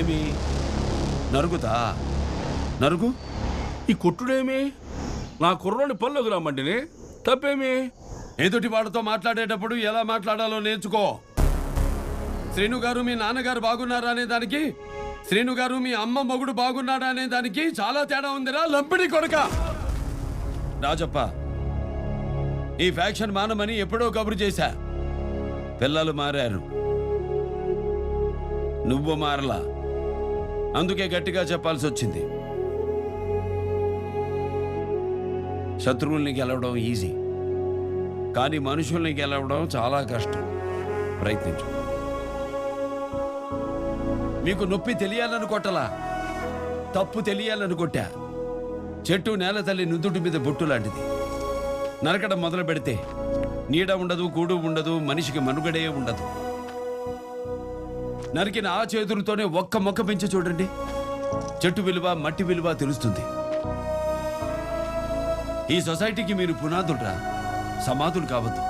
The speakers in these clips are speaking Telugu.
ఏమి? నరుగుతా? నరుగు? ఈ కొట్టుడేమి? నా కుర్రోని పనులకు రమ్మంటిని? తప్పేమి? ఎదుటి వాడితో మాట్లాడేటప్పుడు ఎలా మాట్లాడాలో నేర్చుకో. శ్రీను గారు మీ నాన్నగారు బాగున్నారా అనే దానికి? శ్రీను గారు మీ అమ్మ మొగుడు బాగున్నాడా అనే దానికి చాలా తేడా ఉందిరా లంపిడి కొడక! రాజప్ప ఈ ఫ్యాక్షన్ మానమని ఎప్పుడో కబురు చేశా. పిల్లలు మారారు. నువ్వు మారలా. అందుకే గట్టిగా చెప్పాల్సి వచ్చింది. శత్రువుల్ని గెలవడం ఈజీ. కానీ మనుషుల్ని గెలవడం చాలా కష్టం. ప్రయత్నించు. మీకు నొప్పి తెలియాలని కొట్టలా. తప్పు తెలియాలని కొట్టా. చెట్టు నేల తల్లి నుదుటి మీద బొట్టు లాంటిది. నరకడం మొదలు పెడితే నీడ ఉండదు కూడు ఉండదు మనిషికి మనుగడే ఉండదు. నరికిన ఆ చేతులతోనే ఒక్క మొక్క పెంచి చూడండి. చెట్టు విలువ మట్టి విలువ తెలుస్తుంది. ఈ సొసైటీకి మీరు పునాదులరా సమాధులు కావద్దు.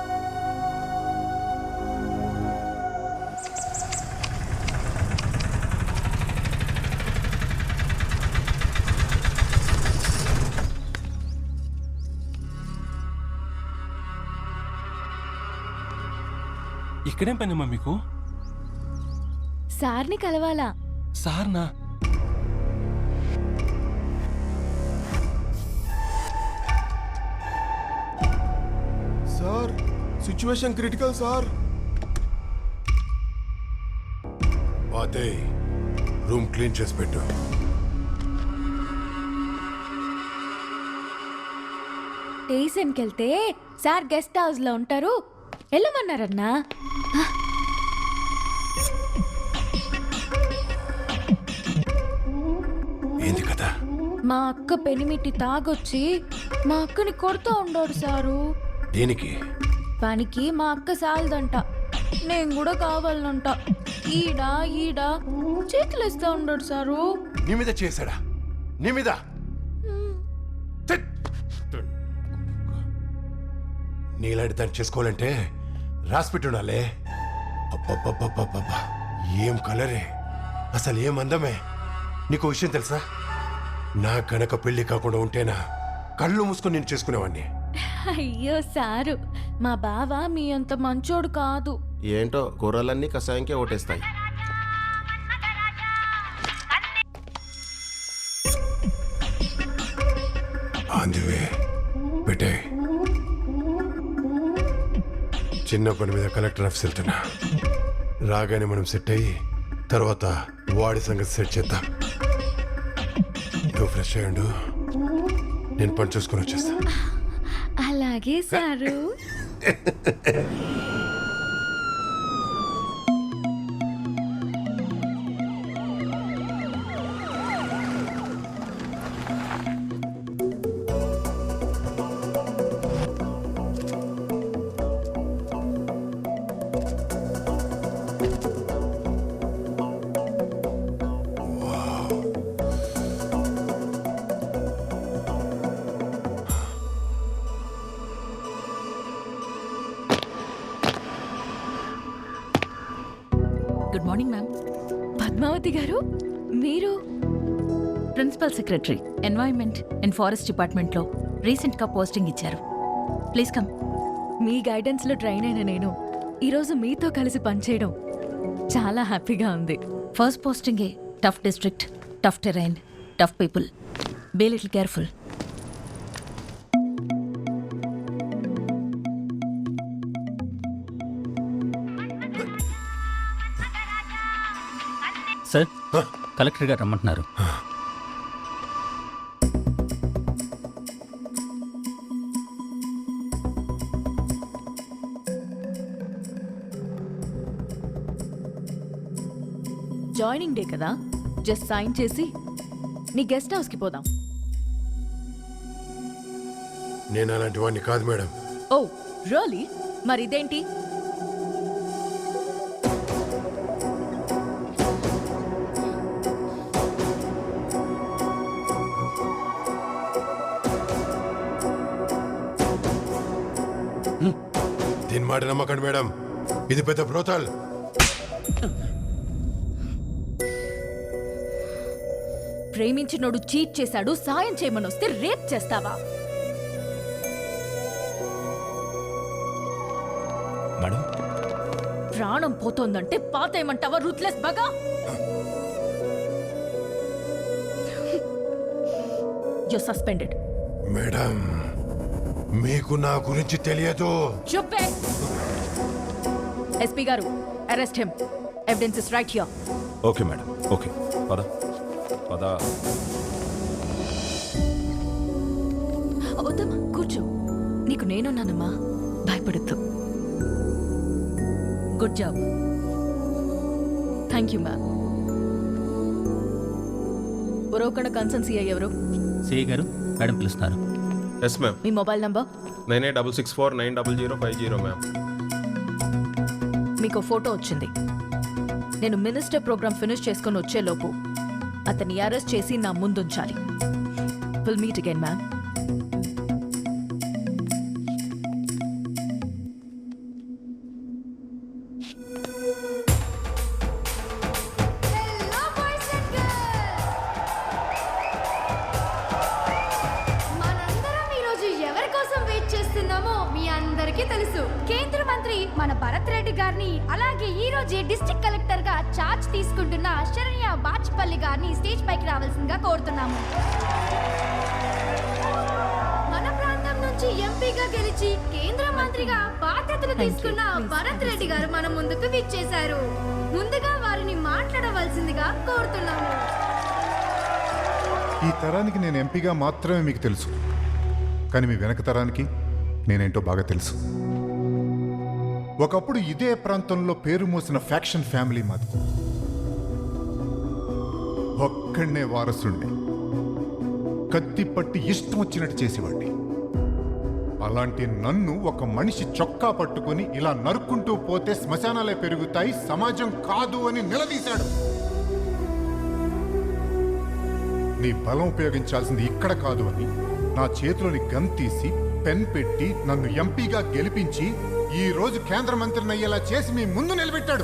ఇక్కడేం పనిమ్మా మీకు? సార్ని కలవాలా? సార్నా? Sir situation critical sir. అదే రూమ్ క్లీన్ చేసి పెట్టు. స్టేషన్కి వెళ్తే సార్ గెస్ట్ హౌస్లో ఉంటారు. వెళ్ళమన్నారన్నా? మా అక్క పెనిమిటి తాగొచ్చి మా అక్కని కొడుతూ ఉండోడు సారు. దేనికి? పనికి మా అక్క సాలదంట. నేను కూడా కావాలనంట ఈడ ఈడ చేతులు ఇస్తా ఉండడు సారు. నీ మీద చేశాడా? నీ మీద? ఛెత్! నీలాంటి దాన్ని చేసుకోవాలంటే రాసిపెట్టుండాలే. అబ్బబ్బబ్బబ్బబ్బా ఏం కలరే? అసలు ఏం అందమే? నీకు విషయం తెలుసా? నా గనక పెళ్ళి కాకుండా ఉంటేనా? కళ్ళు మూసుకొని నేను చేసుకునేవాడిని అయ్యో సారు మా బావ మీ అంత మంచోడు కాదు. ఏంటో కూరలన్నీ కషాయంకే ఓటేస్తాయి. అందువే పెట్టే. చిన్న పని మీద కలెక్టర్ ఆఫీస్ వెళ్తున్నా. రాగానే మనం సెట్ అయ్యి తర్వాత వాడి సంగతి సెట్ చేద్దాం. నువ్వు ఫ్రెష్ అయ్యండు నేను పని చూసుకొని వచ్చేస్తా. అలాగే సారు. పద్మావతి గారు మీరు principal secretary environment and forest డిపార్ట్మెంట్లో రీసెంట్గా పోస్టింగ్ ఇచ్చారు. Please come. మీ గైడెన్స్లో ట్రైన్ అయిన నేను ఈరోజు మీతో కలిసి పనిచేయడం చాలా హ్యాపీగా ఉంది. First పోస్టింగే tough district tough terrain tough people. Be little careful. Sir collector గారు రమ్మంటున్నారు. జాయినింగ్ డే కదా జస్ట్ సైన్ చేసి నీ గెస్ట్ హౌస్కి పోదాం. నేను అలాంటి వాడిని కాదు మేడం. ఓ రోలీ మరి ఇదేంటి? దీని మాట నమ్మకండి మేడం. ఇది పెద్ద బ్రోతాల్. ప్రేమించినోడు చీట్ చేశాడు సాయం చేయమని వస్తే రేప్ చేస్తావా? మేడం? ప్రాణం పోతోందంటే పాతేయమంటావా రూత్లెస్ బగా? యు సస్పెండెడ్ మేడం మీకు నా గురించి తెలియదు. చెప్పే ఎస్పీ గారు arrest him evidence is right here okay madam okay పద. పద. వద్దమ్మా కూర్చో. నీకు నేనున్నానమ్మా. భయపడద్దు. Good job thank you ma'am Uravakonda concern CI ఎవరు? సిఐ గారు మేడం పిలుస్తున్నారు. ఎస్ మ్యామ్ మీ mobile number? Nine eight double six four nine double zero five zero ma'am మీకు ఫోటో వచ్చింది. నేను మినిస్టర్ ప్రోగ్రామ్ ఫినిష్ చేసుకొని వచ్చేలోపు అతన్ని అరెస్ట్ చేసి నా ముందుంచాలి. విల్ మీట్ అగైన్ మ్యామ్ గారిని అలాగే ఈ రోజే డిస్ట్రిక్ట్ కలెక్టర్గా చార్జ్ తీసుకుంటున్న శరణ్య బాచ్పల్లి గారిని స్టేజ్ పైకి రావాల్సిందిగా కోరుతున్నాము. మన ప్రాంతం నుంచి ఎంపీగా గెలిచి కేంద్ర మంత్రిగా బాధ్యతలు. తీసుకున్న భరత్ రెడ్డి గారు మన ముందుకు విచ్చేశారు. ముందుగా వారిని మాట్లాడవలసిందిగా కోరుతున్నాము. ఈ తరానికి నేను ఎంపీగా మాత్రమే మీకు తెలుసు. కానీ మీ వెనక తరానికి నేనేంటో బాగా తెలుసు. ఒకప్పుడు ఇదే ప్రాంతంలో పేరు మోసిన ఫ్యాక్షన్ ఫ్యామిలీ మాది. ఒక్కడనే వారసుండే కత్తి పట్టి ఇష్టం వచ్చినట్టు చేసేవాడిని. అలాంటి నన్ను ఒక మనిషి చొక్కా పట్టుకొని ఇలా నరుక్కుంటూ పోతే శ్మశానాలే పెరుగుతాయి సమాజం కాదు అని నిలదీశాడు. నీ బలం ఉపయోగించాల్సింది ఇక్కడ కాదు అని నా చేతిలోని గన్ తీసి పెన్ పెట్టి నన్ను ఎంపీగా గెలిపించి ఈ రోజు కేంద్ర మంత్రిని అయ్యేలా చేసి మీ ముందు నిలబెట్టాడు.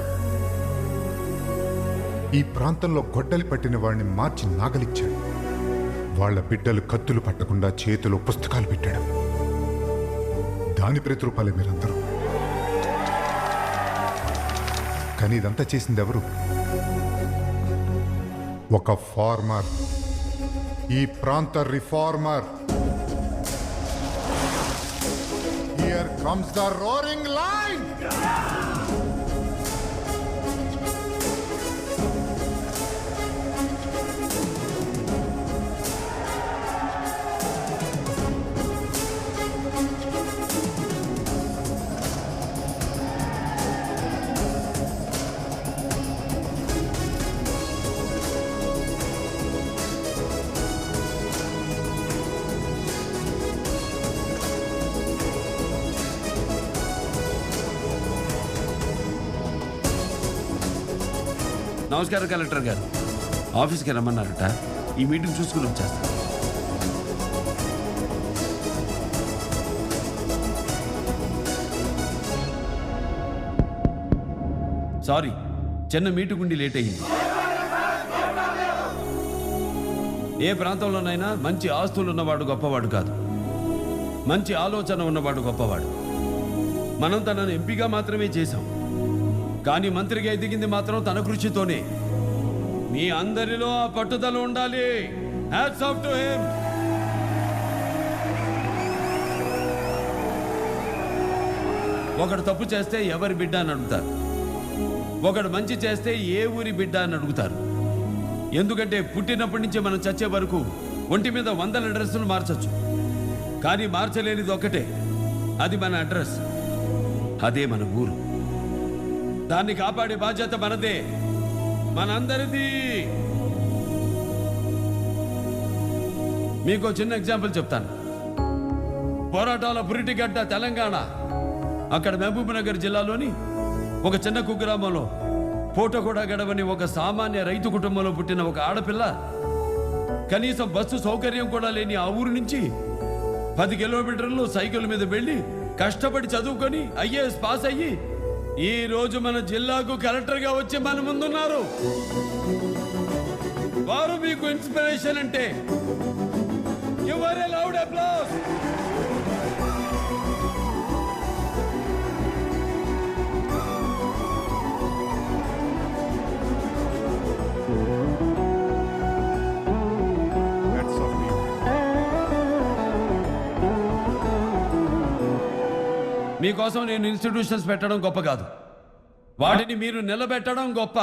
ఈ ప్రాంతంలో గొడ్డలి పట్టిన వాడిని మార్చి నాగలిచ్చాడు. వాళ్ళ బిడ్డలు కత్తులు పట్టకుండా చేతిలో పుస్తకాలు పెట్టాడు. దాని ప్రతిరూపాలే మీరందరూ. కానీ ఇదంతా చేసింది ఎవరు? ఒక ఫార్మర్. ఈ ప్రాంత reformer. comes the roaring lion! నమస్కారం కలెక్టర్ గారు. ఆఫీస్కి రమ్మన్నారట. ఈ మీటింగ్ చూసుకుని వచ్చేస్తాను సారీ చిన్న మీటింగ్ ఉండి లేట్ అయ్యింది ఏ ప్రాంతంలోనైనా మంచి ఆస్తులు ఉన్నవాడు గొప్పవాడు కాదు. మంచి ఆలోచన ఉన్నవాడు గొప్పవాడు. మనం తనను ఎంపీగా మాత్రమే చేశాం. కానీ మంత్రిగా ఎదిగింది మాత్రం తన కృషితోనే. మీ అందరిలో ఆ పట్టుదల ఉండాలి. హ్యాట్స్ ఆఫ్ టు హిమ్ ఒకడు తప్పు చేస్తే ఎవరి బిడ్డ అని అడుగుతారు. ఒకడు మంచి చేస్తే ఏ ఊరి బిడ్డ అని అడుగుతారు. ఎందుకంటే పుట్టినప్పటి నుంచి మనం చచ్చే వరకు ఒంటి మీద వందల అడ్రస్లు మార్చచ్చు. కానీ మార్చలేనిది ఒకటే అది మన అడ్రస్. అదే మన ఊరు. దాన్ని కాపాడే బాధ్యత మనదే. మనందరిది. మీకు చిన్న ఎగ్జాంపుల్ చెప్తాను. పోరాటాల పురిటిగడ్డ తెలంగాణ. అక్కడ మహబూబ్ నగర్ జిల్లాలోని ఒక చిన్న కుగ్రామంలో ఫోటో కూడా గడవని ఒక సామాన్య రైతు కుటుంబంలో పుట్టిన ఒక ఆడపిల్ల కనీసం బస్సు సౌకర్యం కూడా లేని ఆ ఊరు నుంచి పది కిలోమీటర్లు సైకిల్ మీద వెళ్ళి కష్టపడి చదువుకొని ఐఏఎస్ పాస్ అయ్యి ఈ రోజు మన జిల్లాకు కలెక్టర్గా వచ్చి మన ముందున్నారు. వారు మీకు ఇన్స్పిరేషన్ అంటే యువర్ లౌడ్ అప్లాస్ మీకోసం నేను ఇన్స్టిట్యూషన్స్ పెట్టడం గొప్ప కాదు. వాటిని మీరు నిలబెట్టడం గొప్ప.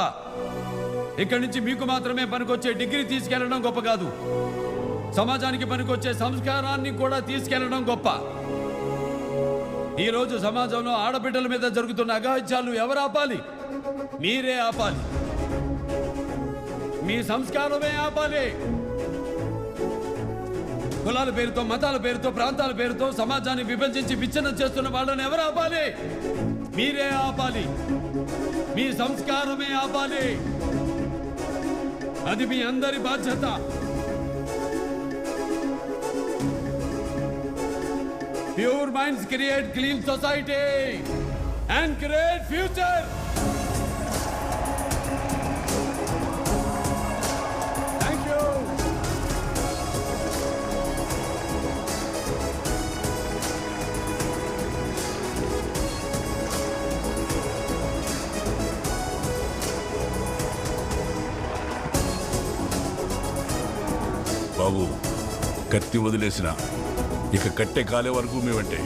ఇక్కడి నుంచి మీకు మాత్రమే పనికొచ్చే డిగ్రీ తీసుకెళ్ళడం గొప్ప కాదు. సమాజానికి పనికొచ్చే సంస్కారాన్ని కూడా తీసుకెళ్ళడం గొప్ప. ఈ రోజు సమాజంలో ఆడబిడ్డల మీద జరుగుతున్న అగాహత్యాలు ఎవరు ఆపాలి? మీరే ఆపాలి. మీ సంస్కారమే ఆపాలి. కులాల పేరుతో మతాల పేరుతో ప్రాంతాల పేరుతో సమాజాన్ని విభజించి విచ్ఛిన్నం చేస్తున్న వాళ్ళని ఎవరు ఆపాలి? మీరే ఆపాలి. మీ సంస్కారమే ఆపాలి. అది మీ అందరి బాధ్యత. Pure minds create clean society and create future బాబు కత్తి వదిలేసిన. ఇక కట్టె కాలే వరకు మేమంటే.